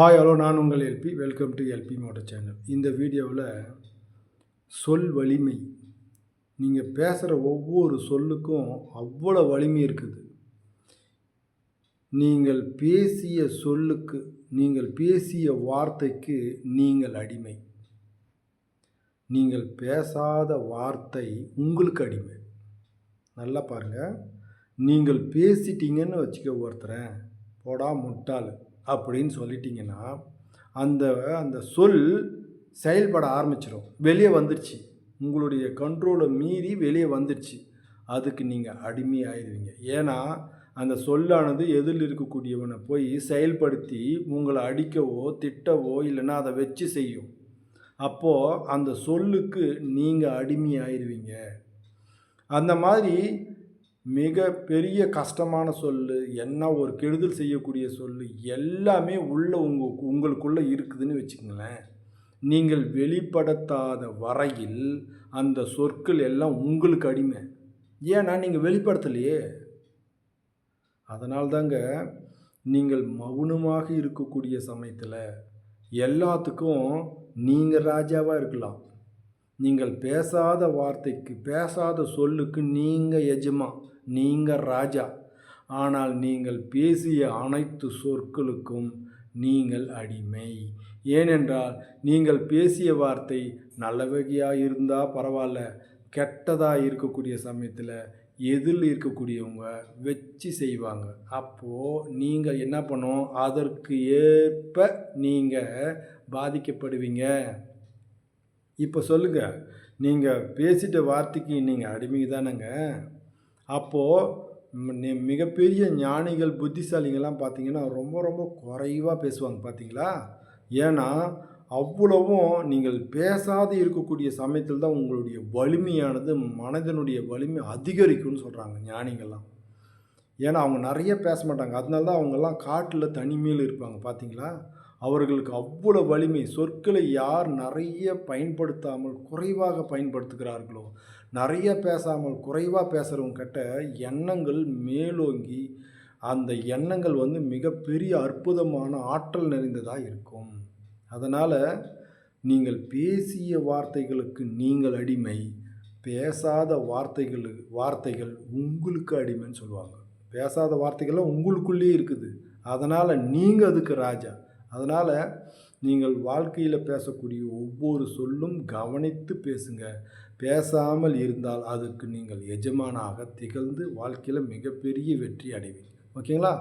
Hi hello நான் உங்கள் LP welcome to LP motor channel இந்த வீடியோவில் சொல் வலிமை. நீங்கள் பேசுகிற ஒவ்வொரு சொல்லுக்கும் அவ்வளோ வலிமை இருக்குது. நீங்கள் பேசிய சொல்லுக்கு நீங்கள் பேசிய வார்த்தைக்கு நீங்கள் அடிமை. நீங்கள் பேசாத வார்த்தை உங்களுக்கு அடிமை. நல்லா பாருங்கள் நீங்கள் பேசிட்டீங்கன்னு வச்சுக்க ஒருத்தரேன். போடா முட்டாள். அப்படின்னு சொல்லிட்டிங்கன்னா அந்த அந்த சொல் செயல்பட ஆரம்பிச்சிடும் வெளியே வந்துடுச்சு உங்களுடைய கண்ட்ரோலை மீறி வெளியே வந்துடுச்சு அதுக்கு நீங்கள் அடிமையாயிடுவீங்க. ஏன்னா அந்த சொல்லானது எதில் இருக்கக்கூடியவனை போய் செயல்படுத்தி உங்களை அடிக்கவோ திட்டவோ இல்லைன்னா அதை வச்சு செய்யும். அப்போது அந்த சொல்லுக்கு நீங்கள் அடிமையாயிருவீங்க அந்த மாதிரி மிக பெரிய கஷ்டமான சொல் என்ன ஒரு கெடுதல் செய்யக்கூடிய சொல் எல்லாமே உள்ள உங்க உங்களுக்குள்ளே இருக்குதுன்னு வச்சுக்கங்களேன். நீங்கள் வெளிப்படுத்தாத வரையில் அந்த சொற்கள் எல்லாம் உங்களுக்கு அடிமை. ஏன்னா நீங்கள் வெளிப்படுத்தலையே. அதனால்தாங்க நீங்கள் மௌனமாக இருக்கக்கூடிய சமயத்தில் எல்லாத்துக்கும் நீங்கள் ராஜாவாக இருக்கலாம். நீங்கள் பேசாத வார்த்தைக்கு பேசாத சொல்லுக்கு நீங்கள் எஜமா. நீங்கள் ராஜா. ஆனால் நீங்கள் பேசிய அனைத்து சொற்களுக்கும் நீங்கள் அடிமை. ஏனென்றால் நீங்கள் பேசிய வார்த்தை நல்ல வகையாக இருந்தால் பரவாயில்ல கெட்டதாக இருக்கக்கூடிய சமயத்தில் எதில் இருக்கக்கூடியவங்க வச்சு செய்வாங்க. அப்போது நீங்கள் என்ன பண்ணும்? அதற்கு ஏற்ப நீங்கள் பாதிக்கப்படுவீங்க. இப்போ சொல்லுங்கள் நீங்கள் பேசிட்ட வார்த்தைக்கு நீங்கள் அடிமை தானேங்க அப்போது மிகப்பெரிய ஞானிகள் புத்திசாலிங்கள்லாம் பார்த்தீங்கன்னா ரொம்ப ரொம்ப குறைவாக பேசுவாங்க பார்த்தீங்களா ஏன்னா அவ்வளவும் நீங்கள் பேசாது இருக்கக்கூடிய சமயத்தில் தான் உங்களுடைய வலிமையானது மனதனுடைய வலிமை அதிகரிக்கும்னு சொல்கிறாங்க ஞானிகள்லாம். ஏன்னா அவங்க நிறைய பேச மாட்டாங்க. அதனால தான் அவங்கெல்லாம் காட்டில் தனிமையில் இருப்பாங்க பார்த்தீங்களா அவர்களுக்கு அவ்வளோ வலிமை. சொற்களை யார் நிறைய பயன்படுத்தாமல் குறைவாக பயன்படுத்துகிறார்களோ நிறைய பேசாமல் குறைவாக பேசுகிறவங்க கிட்ட எண்ணங்கள் மேலோங்கி அந்த எண்ணங்கள் வந்து மிகப்பெரிய அற்புதமான ஆற்றல் நிறைந்ததாக இருக்கும். அதனால் நீங்கள் பேசிய வார்த்தைகளுக்கு நீங்கள் அடிமை பேசாத வார்த்தைகள் வார்த்தைகள் உங்களுக்கு அடிமைன்னு சொல்லுவாங்க. பேசாத வார்த்தைகள்லாம் உங்களுக்குள்ளேயே இருக்குது. அதனால் நீங்கள் அதுக்கு ராஜா. அதனால் நீங்கள் வாழ்க்கையில் பேசக்கூடிய ஒவ்வொரு சொல்லும் கவனித்து பேசுங்க. பேசாமல் இருந்தால் அதுக்கு நீங்கள் எஜமானாக திகழ்ந்து வாழ்க்கையில் மிகப்பெரிய வெற்றி அடைவீங்க ஓகேங்களா?